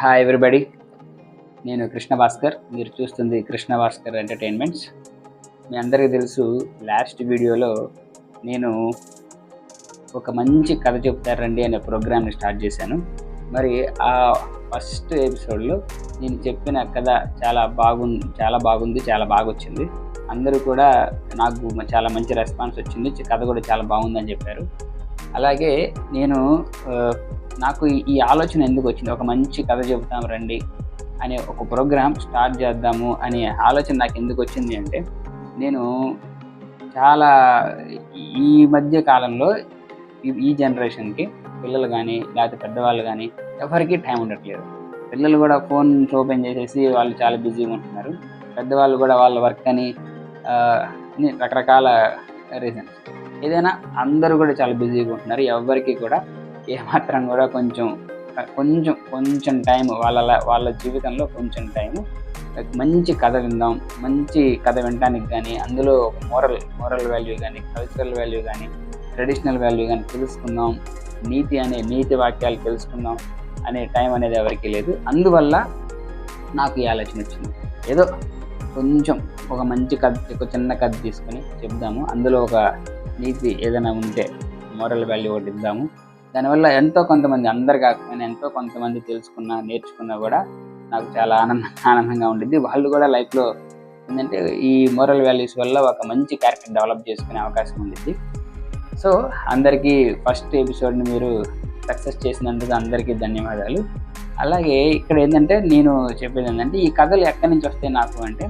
Hi everybody నేను కృష్ణ భాస్కర్ మీరు చూస్తుంది కృష్ణ భాస్కర్ ఎంటర్టైన్మెంట్స్ మీ అందరికీ తెలుసు లాస్ట్ వీడియోలో నేను ఒక మంచి కథ చెప్తారండి అనే ప్రోగ్రామ్ని స్టార్ట్ చేశాను. మరి ఆ ఫస్ట్ ఎపిసోడ్లో నేను చెప్పిన కథ చాలా బాగుంది చాలా బాగుంది చాలా బాగా వచ్చింది అందరూ కూడా నాకు చాలా మంచి రెస్పాన్స్ వచ్చింది. కథ కూడా చాలా బాగుందని చెప్పారు. అలాగే నేను నాకు ఈ- ఆలోచన ఎందుకు వచ్చింది? ఒక మంచి కథ చెబుతాం రండి అనే ఒక ప్రోగ్రామ్ స్టార్ట్ చేద్దాము అనే ఆలోచన నాకు ఎందుకు వచ్చింది అంటే నేను చాలా ఈ మధ్య కాలంలో ఈ- ఈ జనరేషన్కి పిల్లలు కానీ లేకపోతే పెద్దవాళ్ళు కానీ ఎవరికీ టైం ఉండట్లేదు. పిల్లలు కూడా ఫోన్ ఓపెన్ చేసేసి వాళ్ళు చాలా బిజీగా ఉంటున్నారు. పెద్దవాళ్ళు కూడా వాళ్ళ వర్క్ అని రకరకాల రీజన్స్. ఏదైనా అందరూ కూడా చాలా బిజీగా ఉంటున్నారు. ఎవరికి కూడా ఏమాత్రం కూడా కొంచెం కొంచెం కొంచెం టైం వాళ్ళ వాళ్ళ జీవితంలో కొంచెం టైం మంచి కథ విందాం. మంచి కథ వినడానికి కానీ అందులో మోరల్ మోరల్ వాల్యూ కానీ కల్చరల్ వాల్యూ కానీ ట్రెడిషనల్ వాల్యూ కానీ తెలుసుకుందాం. నీతి అనే నీతి వాక్యాలు తెలుసుకుందాం అనే టైం అనేది ఎవరికీ లేదు. అందువల్ల నాకు ఈ ఆలోచన వచ్చింది. ఏదో కొంచెం ఒక మంచి కథ ఒక చిన్న కథ తీసుకొని చెప్దాము. అందులో ఒక నీతి ఏదైనా ఉంటే మోరల్ వాల్యూ ఒకటి ఇద్దాము. దానివల్ల ఎంతో కొంతమంది అందరు కాకపోయినా ఎంతో కొంతమంది తెలుసుకున్నా నేర్చుకున్నా కూడా నాకు చాలా ఆనంద ఆనందంగా ఉండిద్ది. వాళ్ళు కూడా లైఫ్లో ఏంటంటే ఈ మోరల్ వాల్యూస్ వల్ల ఒక మంచి క్యారెక్టర్ డెవలప్ చేసుకునే అవకాశం ఉండిద్ది. సో అందరికీ ఫస్ట్ ఎపిసోడ్ని మీరు సక్సెస్ చేసినందుకు అందరికీ ధన్యవాదాలు. అలాగే ఇక్కడ ఏంటంటే నేను చెప్పేది ఏంటంటే ఈ కథలు ఎక్కడి నుంచి వస్తాయి నాకు అంటే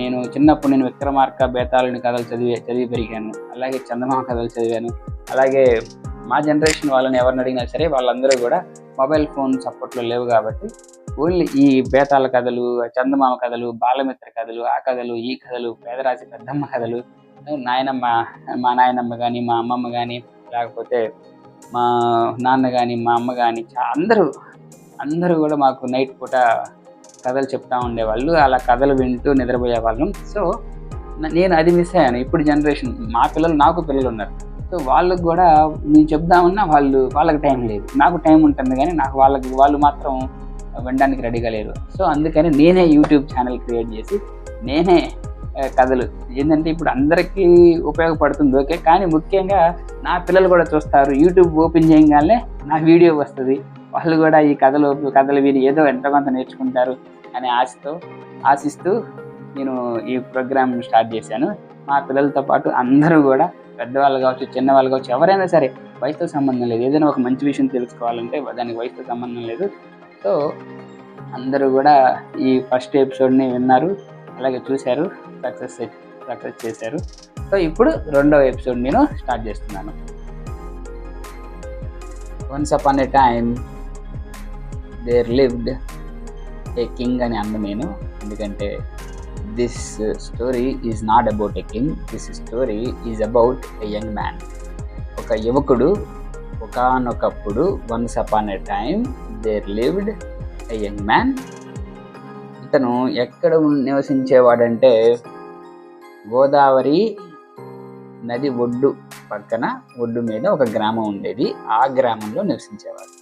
నేను చిన్నప్పుడు నేను విక్రమార్క బేతాళుని కథలు చదివి చదివి పెరిగాను. అలాగే చందమామ కథలు చదివాను. అలాగే మా జనరేషన్ వాళ్ళని ఎవరిని అడిగినా సరే వాళ్ళందరూ కూడా మొబైల్ ఫోన్ సపోర్ట్లో లేవు కాబట్టి ఓన్లీ ఈ బేతాల కథలు చందమామ కథలు బాలమిత్ర కథలు ఆ కథలు ఈ కథలు పేదరాశి పెద్దమ్మ కథలు నాయనమ్మ మా నాయనమ్మ కానీ మా అమ్మమ్మ కానీ లేకపోతే మా నాన్న కానీ మా అమ్మ కానీ అందరూ అందరూ కూడా మాకు నైట్ పూట కథలు చెప్తా ఉండేవాళ్ళు. అలా కథలు వింటూ నిద్రపోయే వాళ్ళం సో నేను అది మిస్ అయ్యాను. ఇప్పుడు జనరేషన్ మా పిల్లలు నాకు పిల్లలు ఉన్నారు. సో వాళ్ళకు కూడా నేను చెప్దామన్నా వాళ్ళు వాళ్ళకి టైం లేదు. నాకు టైం ఉంటుంది కానీ నాకు వాళ్ళకి వాళ్ళు మాత్రం వినడానికి రెడీగా లేరు. సో అందుకని నేనే యూట్యూబ్ ఛానల్ క్రియేట్ చేసి నేనే కథలు. ఏంటంటే ఇప్పుడు అందరికీ ఉపయోగపడుతుంది ఓకే? కానీ ముఖ్యంగా నా పిల్లలు కూడా చూస్తారు యూట్యూబ్ ఓపెన్ చేయగానే నా వీడియో వస్తుంది. వాళ్ళు కూడా ఈ కథలు కథలు విని ఏదో ఎంతో కొంత నేర్చుకుంటారు అనే ఆశతో ఆశిస్తూ నేను ఈ ప్రోగ్రామ్ స్టార్ట్ చేశాను. మా పిల్లలతో పాటు అందరూ కూడా పెద్దవాళ్ళు కావచ్చు చిన్నవాళ్ళు కావచ్చు ఎవరైనా సరే వయసుతో సంబంధం లేదు. ఏదైనా ఒక మంచి విషయం తెలుసుకోవాలంటే దానికి వయసుతో సంబంధం లేదు. సో అందరూ కూడా ఈ ఫస్ట్ ఎపిసోడ్ని విన్నారు. అలాగే చూశారు. సక్సెస్ సక్సెస్ చేశారు. సో ఇప్పుడు రెండవ ఎపిసోడ్ నేను స్టార్ట్ చేస్తున్నాను. Once upon a time there lived a king అని అన్న నేను. ఎందుకంటే this story is not about a king this story is about a young man ఒక యువకుడు ఒకనొకప్పుడు once upon a time there lived a young man ఇతను ఎక్కడ ఉన్- నివసించేవాడంటే గోదావరి నది ఒడ్డు పక్కన ఒడ్డు మీద ఒక గ్రామం ఉండేది. ఆ గ్రామంలో నివసించేవాడు.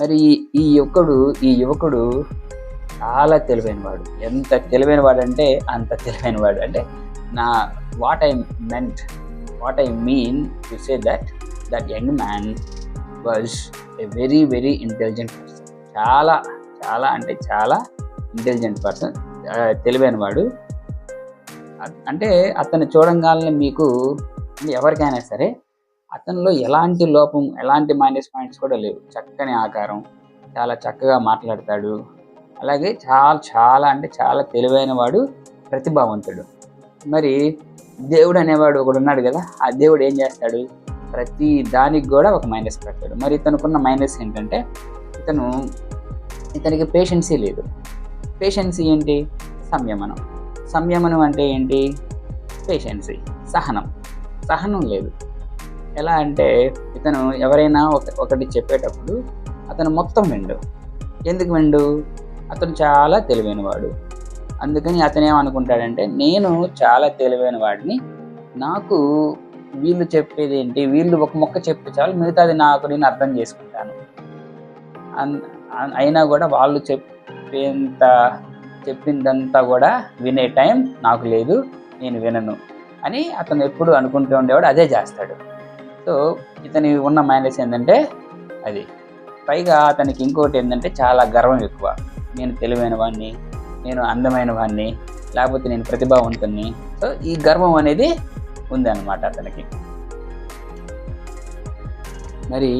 మరి ఈ యువకుడు ఈ యువకుడు చాలా తెలివైనవాడు ఎంత తెలివైనవాడు అంటే అంత తెలివైనవాడు అంటే నా what I meant what I mean to say that that young man was a very very intelligent person చాలా చాలా అంటే చాలా ఇంటెలిజెంట్ పర్సన్ తెలివైనవాడు అంటే అతను చూడంగానే మీకు ఎవరికైనా సరే అతనిలో ఎలాంటి లోపం ఎలాంటి మైనస్ పాయింట్స్ కూడా లేవు. చక్కని ఆకారం చాలా చక్కగా మాట్లాడతాడు. అలాగే చాలా చాలా అంటే చాలా తెలివైన వాడు ప్రతిభావంతుడు. మరి దేవుడు అనేవాడు ఒకడు ఉన్నాడు కదా ఆ దేవుడు ఏం చేస్తాడు? ప్రతి దానికి కూడా ఒక మైనస్ పెడతాడు. మరి ఇతనుకున్న మైనస్ ఏంటంటే ఇతను ఇతనికి పేషెన్సీ లేదు. పేషెన్సీ ఏంటి? సంయమనం. సంయమనం అంటే ఏంటి? పేషెన్సీ సహనం. సహనం లేదు. ఎలా అంటే ఇతను ఎవరైనా ఒక ఒకటి చెప్పేటప్పుడు అతను మొత్తం విండు. ఎందుకు విండు? అతను చాలా తెలివైనవాడు. అందుకని అతను ఏమనుకుంటాడంటే నేను చాలా తెలివైన వాడిని నాకు వీళ్ళు చెప్పేది ఏంటి? వీళ్ళు ఒక మొక్క చెప్తే చాలు మిగతాది నాకు నేను అర్థం చేసుకుంటాను. అన్- అన్- అయినా కూడా వాళ్ళు చెప్పేంత చెప్పిందంతా కూడా వినే టైం నాకు లేదు నేను వినను అని అతను ఎప్పుడు అనుకుంటూ ఉండేవాడు అదే చేస్తాడు. సో ఇతని ఉన్న మైనస్ ఏంటంటే అది. పైగా అతనికి ఇంకోటి ఏంటంటే చాలా గర్వం ఎక్కువ. నేను తెలివైన వాడిని నేను అందమైన వాడిని లేకపోతే నేను ప్రతిభావంతుని సో ఈ గర్వం అనేది ఉంది అనమాట అతనికి. మరి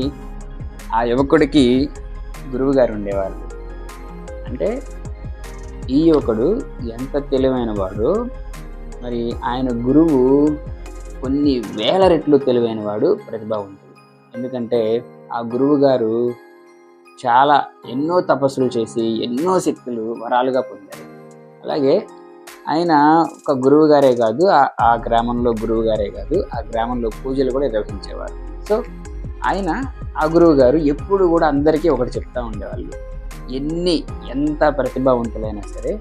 ఆ యువకుడికి గురువు గారు ఉండేవాళ్ళు అంటే ఈ యువకుడు ఎంత తెలివైన వాడు మరి ఆయన గురువు కొన్ని వేల రెట్లు తెలివైన వాడు ప్రతిభావంతుడు. ఎందుకంటే ఆ గురువు గారు చాలా ఎన్నో తపస్సులు చేసి ఎన్నో శక్తులు వరాలుగా పొందారు. అలాగే ఆయన ఒక గురువు గారే కాదు ఆ- గ్రామంలో గురువు గారే కాదు ఆ గ్రామంలో పూజలు కూడా నిర్వహించేవారు. సో ఆయన ఆ గురువు గారు ఎప్పుడు కూడా అందరికీ ఒకటి చెప్తా ఉండేవాళ్ళు. ఎన్ని ఎంత ప్రతిభావంతులైనా సరే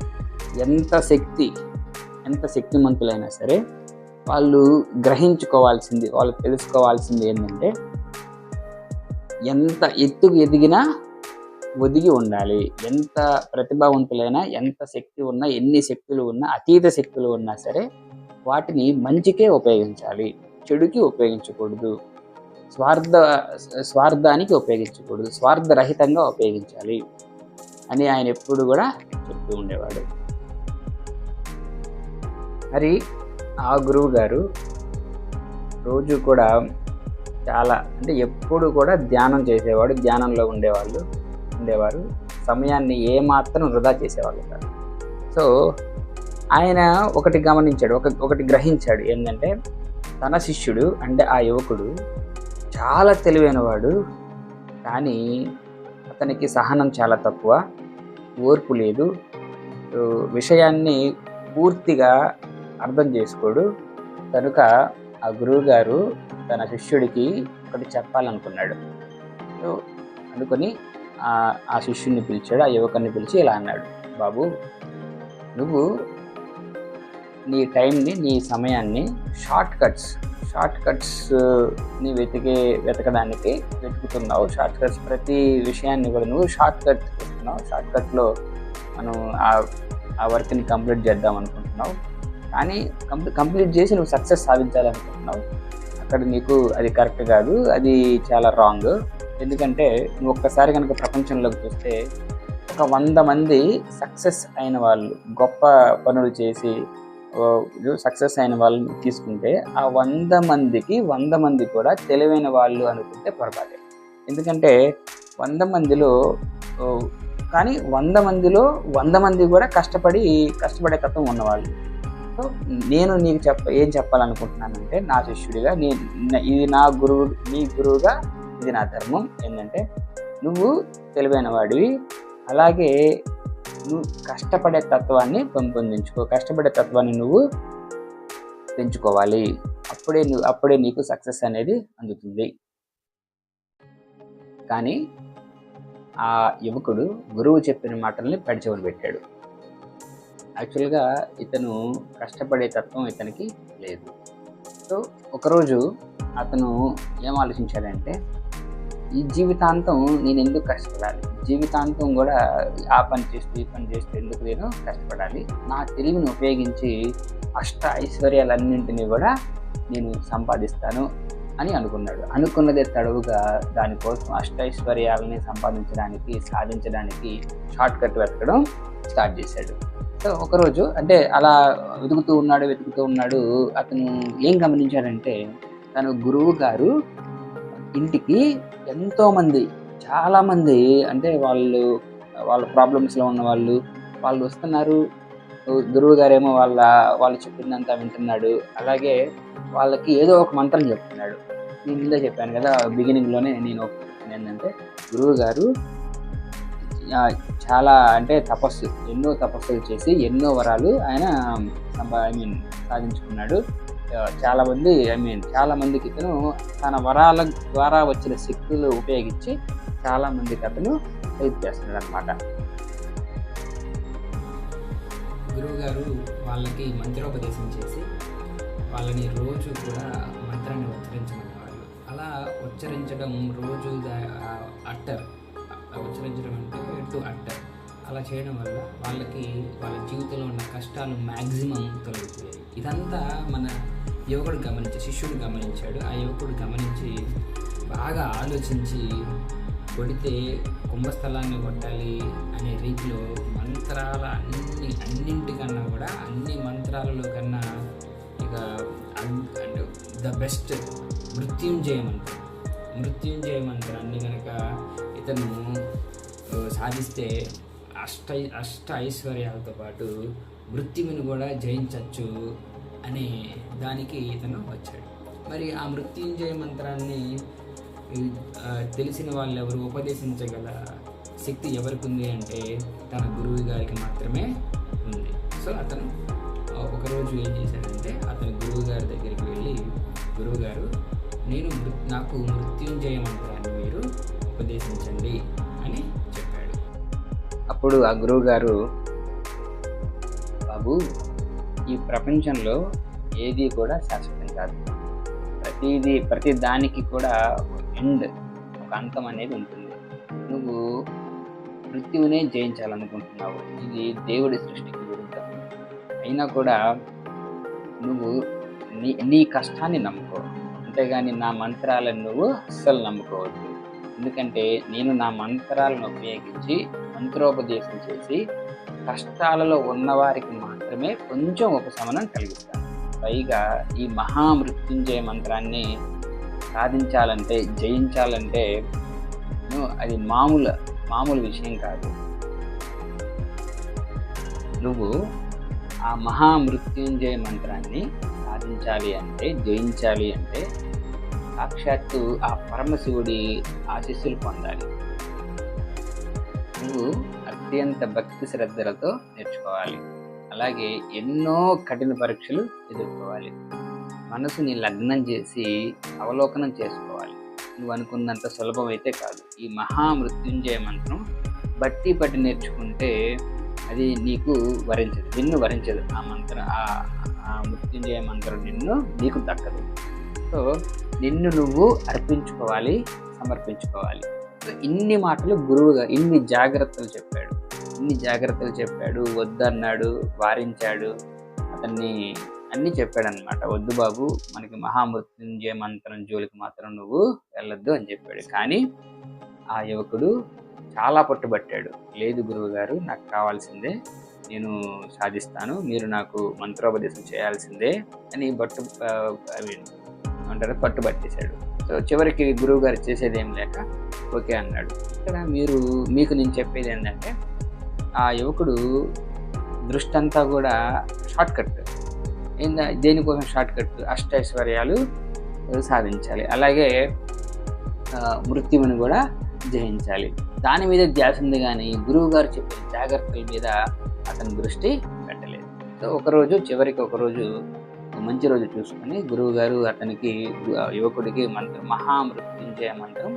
ఎంత శక్తి ఎంత శక్తిమంతులైనా సరే వాళ్ళు గ్రహించుకోవాల్సింది వాళ్ళు తెలుసుకోవాల్సింది ఏంటంటే ఎంత ఎత్తుకు ఎదిగినా ఒదిగి ఉండాలి. ఎంత ప్రతిభావంతులైనా ఎంత శక్తి ఉన్నా ఎన్ని శక్తులు ఉన్నా అతీత శక్తులు ఉన్నా సరే వాటిని మంచికే ఉపయోగించాలి. చెడుకి ఉపయోగించకూడదు. స్వార్థ స్వార్థానికి ఉపయోగించకూడదు. స్వార్థరహితంగా ఉపయోగించాలి అని ఆయన ఎప్పుడు కూడా చెప్తూ ఉండేవాడు. మరి ఆ గురువు గారు రోజు కూడా చాలా అంటే ఎప్పుడు కూడా ధ్యానం చేసేవాడు ధ్యానంలో ఉండేవాళ్ళు. ఉండేవారు సమయాన్ని ఏమాత్రం వృధా చేసేవాళ్ళు కాదు. సో ఆయన ఒకటి గమనించాడు ఒక ఒకటి గ్రహించాడు ఏంటంటే తన శిష్యుడు అంటే ఆ యువకుడు చాలా తెలివైనవాడు కానీ అతనికి సహనం చాలా తక్కువ ఓర్పు లేదు విషయాన్ని పూర్తిగా అర్థం చేసుకోడు. కనుక ఆ గురువు గారు తన శిష్యుడికి ఒకటి చెప్పాలనుకున్నాడు. సో అనుకొని ఆ శిష్యుని శిష్యుడిని పిలిచాడు ఆ యువకుని పిలిచి ఇలా అన్నాడు బాబు నువ్వు నీ టైంని నీ సమయాన్ని షార్ట్ కట్స్ షార్ట్ కట్స్ని వెతికే వెతకడానికి వెతుకుతున్నావు. షార్ట్ కట్స్ ప్రతి విషయాన్ని కూడా నువ్వు షార్ట్ కట్ చేస్తున్నావు షార్ట్ కట్లో మనం ఆ ఆ వర్క్ని కంప్లీట్ చేద్దాం అనుకుంటున్నావు. కానీ కంప్లీట్ కంప్లీట్ చేసి నువ్వు సక్సెస్ సాధించాలనుకుంటున్నావు. అక్కడ నీకు అది కరెక్ట్ కాదు అది చాలా రాంగ్. ఎందుకంటే నువ్వు ఒక్కసారి కనుక ప్రపంచంలోకి చూస్తే ఒక వంద మంది సక్సెస్ అయిన వాళ్ళు గొప్ప పనులు చేసి సక్సెస్ అయిన వాళ్ళని తీసుకుంటే ఆ వంద మందికి వంద మంది కూడా తెలివైన వాళ్ళు అనుకుంటే పొరపాటే. ఎందుకంటే వంద మందిలో కానీ వంద మందిలో వంద మంది కూడా కష్టపడి కష్టపడే తత్వం ఉన్నవాళ్ళు. సో నేను నీకు చెప్ప ఏం చెప్పాలనుకుంటున్నానంటే నా శిష్యుడిగా నీ ఇది నా గురువు నీ గురువుగా ఇది నా ధర్మం ఏంటంటే నువ్వు తెలివైన వాడివి అలాగే నువ్వు కష్టపడే తత్వాన్ని పెంపొందించుకో. కష్టపడే తత్వాన్ని నువ్వు పెంచుకోవాలి. అప్పుడే నువ్వు అప్పుడే నీకు సక్సెస్ అనేది అందుతుంది. కానీ ఆ యువకుడు గురువు చెప్పిన మాటల్ని పెడచెవిని పెట్టాడు. యాక్చువల్గా ఇతను కష్టపడే తత్వం ఇతనికి లేదు. సో ఒకరోజు అతను ఏం ఆలోచించాడంటే ఈ జీవితాంతం నేను ఎందుకు కష్టపడాలి? జీవితాంతం కూడా ఆ పని చేస్తూ ఈ పని చేస్తూ ఎందుకు నేను కష్టపడాలి? నా తెలివిని ఉపయోగించి అష్ట ఐశ్వర్యాలన్నింటినీ కూడా నేను సంపాదిస్తాను అని అనుకున్నాడు. అనుకున్నదే తడవుగా దానికోసం అష్టైశ్వర్యాలని సంపాదించడానికి సాధించడానికి షార్ట్ కట్ వెతకడం స్టార్ట్ చేశాడు. సో ఒకరోజు అంటే అలా వెతుకుతూ ఉన్నాడు వెతుకుతూ ఉన్నాడు. అతను ఏం గమనించాడంటే తన గురువు గారు ఇంటికి ఎంతోమంది చాలామంది అంటే వాళ్ళు వాళ్ళ ప్రాబ్లమ్స్లో ఉన్న వాళ్ళు వాళ్ళు వస్తున్నారు. గురువు గారేమో వాళ్ళ వాళ్ళు చెప్పిందంతా వింటున్నాడు. అలాగే వాళ్ళకి ఏదో ఒక మంత్రం చెప్తున్నాడు. నేను ఇందా చెప్పాను కదా బిగినింగ్లోనే నేను ఏంటంటే గురువు గారు చాలా అంటే తపస్సు ఎన్నో తపస్సులు చేసి ఎన్నో వరాలు ఆయన ఐ మీన్ సాధించుకున్నాడు. చాలామంది చాలా మంది ఐ మీన్ చాలా మందికి ఇతను తన వరాల ద్వారా వచ్చిన శక్తులు ఉపయోగించి చాలా మందికి అతను హెల్ప్ చేస్తున్నాడు అనమాట గురువుగారు వాళ్ళకి మంత్రోపదేశం చేసి వాళ్ళని రోజు కూడా మంత్రాన్ని ఉచ్చరించమనేవాళ్ళు అలా ఉచ్చరించడం రోజు అట్టర్. ఉచ్చరించడం అంటే టు అట్టర్. అలా చేయడం వల్ల వాళ్ళకి వాళ్ళ జీవితంలో ఉన్న కష్టాలు మ్యాక్సిమం తొలగిపోయాయి. ఇదంతా మన యువకుడు గమనించి శిష్యుడు గమనించాడు. ఆ యువకుడు గమనించి బాగా ఆలోచించి కొడితే కుంభస్థలాన్ని కొట్టాలి అనే రీతిలో మంత్రాల అన్ని అన్నింటికన్నా కూడా అన్ని మంత్రాలలో కన్నా ఇక అండ్ ద బెస్ట్ మృత్యుంజయ మంత్రం. మృత్యుంజయ మంత్రాన్ని కనుక ఇతను సాధిస్తే అష్ట అష్ట ఐశ్వర్యాలతో పాటు మృత్యువుని కూడా జయించవచ్చు అనే దానికి ఇతను వచ్చాడు. మరి ఆ మృత్యుంజయ మంత్రాన్ని తెలిసిన వాళ్ళు ఎవరు ఉపదేశించగల శక్తి ఎవరికి ఉంది అంటే తన గురువు గారికి మాత్రమే ఉంది. సో అతను ఒకరోజు ఏం చేశాడంటే అతని గురువు గారి దగ్గరికి వెళ్ళి గురువు గారు నేను మృ- నాకు మృత్యుంజయ మంత్రాన్ని మీరు ఉపదేశించండి అని చెప్పాడు. అప్పుడు ఆ గురువు గారు బాబు ఈ ప్రపంచంలో ఏది కూడా శాశ్వతం కాదు. ప్రతిదీ ప్రతి దానికి కూడా ఎండ్ ఒక అంతం అనేది ఉంటుంది. నువ్వు మృత్యువునే జయించాలనుకుంటున్నావు. ఇది దేవుడి సృష్టికి విరుద్ధం. అయినా కూడా నువ్వు నీ నీ కష్టాన్ని నమ్ముకో. అంతేగాని నా మంత్రాలను నువ్వు అస్సలు నమ్ముకోవద్దు. ఎందుకంటే నేను నా మంత్రాలను ఉపయోగించి మంత్రోపదేశం చేసి కష్టాలలో ఉన్నవారికి మాత్రమే కొంచెం ఉపశమనం కలిగిస్తారు పైగా ఈ మహామృత్యుంజయ మంత్రాన్ని సాధించాలంటే జయించాలంటే అది మామూలు మామూలు విషయం కాదు. నువ్వు ఆ మహామృత్యుంజయ మంత్రాన్ని సాధించాలి అంటే జయించాలి అంటే సాక్షాత్తు ఆ పరమశివుడి ఆశీస్సులు పొందాలి. నువ్వు అత్యంత భక్తి శ్రద్ధలతో నేర్చుకోవాలి. అలాగే ఎన్నో కఠిన పరీక్షలు ఎదుర్కోవాలి. మనసుని లగ్నం చేసి అవలోకనం చేసుకోవాలి. నువ్వు అనుకున్నంత సులభమైతే కాదు. ఈ మహామృత్యుంజయ మంత్రం బట్టి పట్టి నేర్చుకుంటే అది నీకు వరించదు నిన్ను వరించదు. ఆ మంత్రం ఆ- ఆ మృత్యుంజయ మంత్రం నిన్ను నీకు దక్కదు. సో నిన్ను నువ్వు అర్పించుకోవాలి సమర్పించుకోవాలి. ఇన్ని మాటలు గురువుగా ఇన్ని జాగ్రత్తలు చెప్పాడు. అన్ని జాగ్రత్తలు చెప్పాడు వద్దన్నాడు వారించాడు అతన్ని అన్నీ చెప్పాడనమాట వద్దు బాబు మనకి మహామృత్యుంజయ మంత్రం జోలికి మాత్రం నువ్వు వెళ్ళొద్దు అని చెప్పాడు. కానీ ఆ యువకుడు చాలా పట్టుబట్టాడు. లేదు గురువు గారు నాకు కావాల్సిందే నేను సాధిస్తాను మీరు నాకు మంత్రోపదేశం చేయాల్సిందే అని బట్టు ఆ, I అంటారు పట్టుబట్టేశాడు. సో చివరికి గురువు గారు చేసేది ఏం లేక ఓకే అన్నాడు. ఇక్కడ మీరు మీకు నేను చెప్పేది ఏంటంటే ఆ యువకుడు దృష్టి అంతా కూడా షార్ట్ కట్ దేనికోసం షార్ట్ కట్ అష్టైశ్వర్యాలు సాధించాలి. అలాగే మృత్యువుని కూడా జయించాలి. దాని మీద ధ్యాస ఉంది కానీ గురువు గారు చెప్పిన జాగ్రత్తల మీద అతని దృష్టి పెట్టలేదు. సో ఒకరోజు చివరికి ఒకరోజు మంచి రోజు చూసుకొని గురువు గారు అతనికి యువకుడికి మంత్ర మహామృత్యుంజయ మంత్రం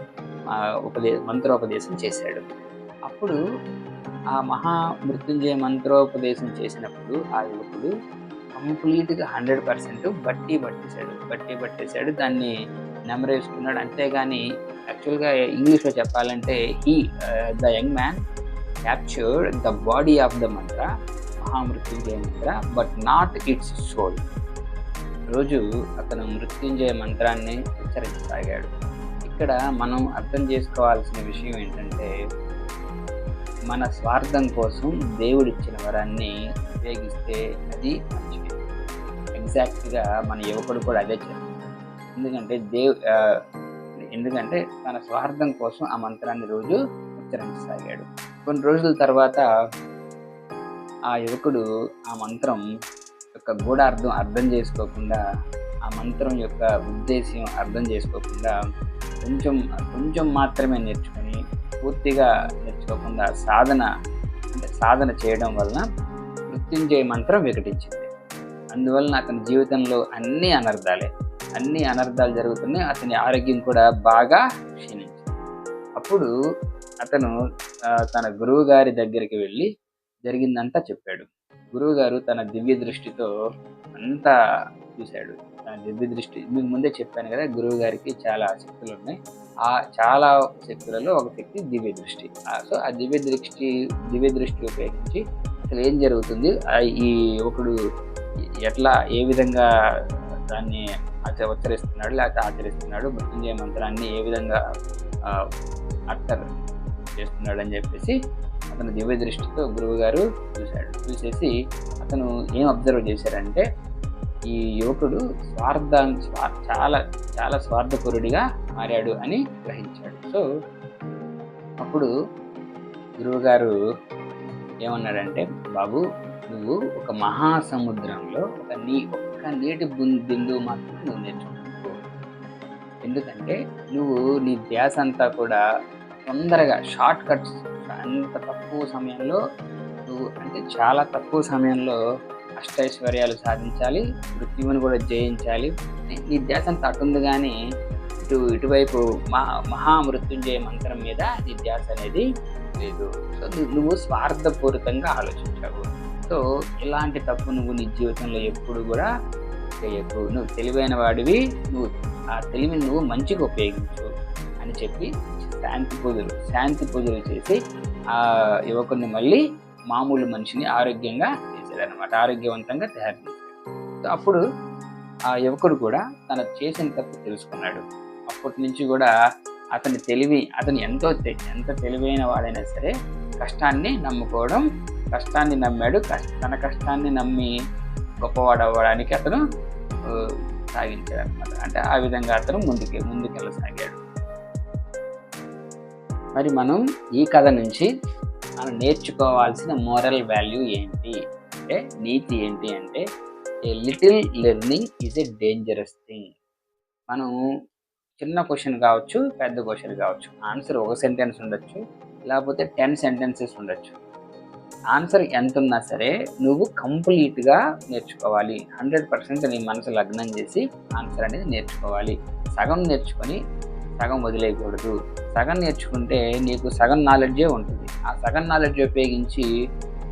ఉపదే మంత్రోపదేశం చేశాడు. అప్పుడు ఆ మహామృత్యుంజయ మంత్రోపదేశం చేసినప్పుడు ఆ యువకుడు కంప్లీట్గా హండ్రెడ్ పర్సెంట్ బట్టి పట్టేశాడు బట్టి పట్టేశాడు. దాన్ని నెమరేసుకున్నాడు. అంతేగాని యాక్చువల్గా ఇంగ్లీష్లో చెప్పాలంటే he the young man captured the body of the mantra Mahamrityunjaya mantra but not it's soul. రోజు అతను మృత్యుంజయ మంత్రాన్ని ఉచ్చరించసాగాడు. ఇక్కడ మనం అర్థం చేసుకోవాల్సిన విషయం ఏంటంటే మన స్వార్థం కోసం దేవుడిచ్చిన వరాన్ని ఉపయోగిస్తే అది మంచిది. ఎగ్జాక్ట్గా మన యువకుడు కూడా అదే చేస్తాడు ఎందుకంటే దేవ్ ఎందుకంటే తన స్వార్థం కోసం ఆ మంత్రాన్ని రోజు ఉచ్చరించసాగాడు. కొన్ని రోజుల తర్వాత ఆ యువకుడు ఆ మంత్రం యొక్క గూఢార్థం అర్థం చేసుకోకుండా ఆ మంత్రం యొక్క ఉద్దేశ్యం అర్థం చేసుకోకుండా కొంచెం కొంచెం మాత్రమే నేర్చుకొని పూర్తిగా నేర్చుకోకుండా సాధన అంటే సాధన చేయడం వలన మృత్యుంజయ మంత్రం వికటించింది. అందువలన అతని జీవితంలో అన్ని అనర్థాలే అన్ని అనర్థాలు జరుగుతున్నాయి. అతని ఆరోగ్యం కూడా బాగా క్షీణించింది. అప్పుడు అతను తన గురువు గారి దగ్గరికి వెళ్ళి జరిగిందంతా చెప్పాడు. గురువుగారు తన దివ్య దృష్టితో అంతా చూశాడు. దివ్య దృష్టి. మీకు ముందే చెప్పాను కదా గురువు గారికి చాలా శక్తులు ఉన్నాయి. ఆ చాలా శక్తులలో ఒక శక్తి దివ్య దృష్టి. సో ఆ దివ్య దృష్టి దివ్య దృష్టి ఉపయోగించి అసలు ఏం జరుగుతుంది? ఈ యువకుడు ఎట్లా ఏ విధంగా దాన్ని ఆచ ఉచ్చరిస్తున్నాడు లేకపోతే ఆచరిస్తున్నాడు మృత్యుంజయ మంత్రాన్ని ఏ విధంగా అర్థం చేస్తున్నాడు అని చెప్పేసి అతను దివ్య దృష్టితో గురువు గారు చూశాడు. చూసేసి అతను ఏం అబ్జర్వ్ చేశారంటే ఈ యువకుడు స్వార్థ చాలా చాలా స్వార్థపరుడిగా మారాడు అని గ్రహించాడు. సో అప్పుడు గురువుగారు ఏమన్నాడంటే బాబు నువ్వు ఒక మహాసముద్రంలో ఒక నీ ఒక్క నీటి బిందువు మాత్రం నువ్వు నేర్చుకో ఎందుకంటే నువ్వు నీ ధ్యాస అంతా కూడా తొందరగా షార్ట్ కట్స్ అంత తక్కువ సమయంలో నువ్వు అంటే చాలా తక్కువ సమయంలో అష్టైశ్వర్యాలు సాధించాలి మృత్యువుని కూడా జయించాలి. ఈ నీ ధ్యాస అటుంది కానీ ఇటు ఇటువైపు మహా మహామృత్యుంజయ మంత్రం మీద నీ ధ్యాస అనేది లేదు. సో నువ్వు- స్వార్థపూరితంగా ఆలోచించావు. సో ఇలాంటి తప్పు నువ్వు నీ జీవితంలో ఎప్పుడు కూడా చేయకు. నువ్వు తెలివైన వాడివి నువ్వు ఆ తెలివిని నువ్వు మంచిగా ఉపయోగించు అని చెప్పి శాంతి పూజలు శాంతి పూజలు చేసి ఆ యువకుని మళ్ళీ మామూలు మనిషిని ఆరోగ్యంగా అనమాట ఆరోగ్యవంతంగా తయారు చేశారు సో అప్పుడు ఆ యువకుడు కూడా తన చేసిన తప్పు తెలుసుకున్నాడు. అప్పటి నుంచి కూడా అతని తెలివి అతను ఎంతో తె- ఎంత తెలివైన వాడైనా సరే కష్టాన్ని నమ్ముకోవడం కష్టాన్ని నమ్మాడు. కష్ట తన కష్టాన్ని నమ్మి గొప్పవాడవ్వడానికి అతను సాగించాడు అనమాట అంటే ఆ విధంగా అతను ముందుకు ముందుకెళ్ళసాగాడు. మరి మనం ఈ కథ నుంచి మనం నేర్చుకోవాల్సిన మోరల్ వాల్యూ ఏంటి? అంటే నీతి ఏంటి అంటే a little learning is a dangerous thing మనం చిన్న క్వశ్చన్ కావచ్చు పెద్ద క్వశ్చన్ కావచ్చు ఆన్సర్ ఒక సెంటెన్స్ ఉండొచ్చు లేకపోతే టెన్ సెంటెన్సెస్ ఉండొచ్చు. ఆన్సర్ ఎంత ఉన్నా సరే నువ్వు కంప్లీట్గా నేర్చుకోవాలి. హండ్రెడ్ పర్సెంట్ నీ మనసు లగ్నం చేసి ఆన్సర్ అనేది నేర్చుకోవాలి. సగం నేర్చుకొని సగం వదిలేయకూడదు. సగం నేర్చుకుంటే నీకు సగం నాలెడ్జే ఉంటుంది. ఆ సగం నాలెడ్జ్ ఉపయోగించి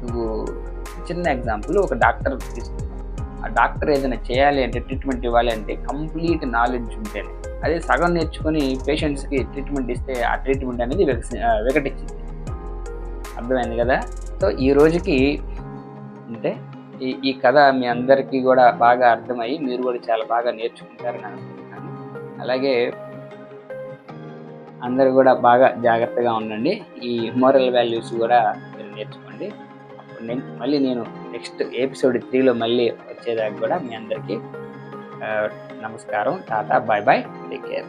నువ్వు చిన్న ఎగ్జాంపుల్ ఒక డాక్టర్ తీసుకుంటాం ఆ డాక్టర్ ఏదైనా చేయాలి అంటే ట్రీట్మెంట్ ఇవ్వాలి అంటే కంప్లీట్ నాలెడ్జ్ ఉంటేనే. అదే సగం నేర్చుకొని పేషెంట్స్కి ట్రీట్మెంట్ ఇస్తే ఆ ట్రీట్మెంట్ అనేది వికటించింది. అర్థమైంది కదా? సో ఈ రోజుకి అంటే ఈ ఈ కథ మీ అందరికీ కూడా బాగా అర్థమయ్యి మీరు కూడా చాలా బాగా నేర్చుకుంటారని అనుకుంటున్నాను. అలాగే అందరు కూడా బాగా జాగ్రత్తగా ఉండండి. ఈ మోరల్ వాల్యూస్ కూడా మీరు నేర్చుకోండి. మళ్ళీ నేను నెక్స్ట్ ఎపిసోడ్ త్రీలో మళ్ళీ వచ్చేదాకా కూడా మీ అందరికీ నమస్కారం. Tata bye bye. Take care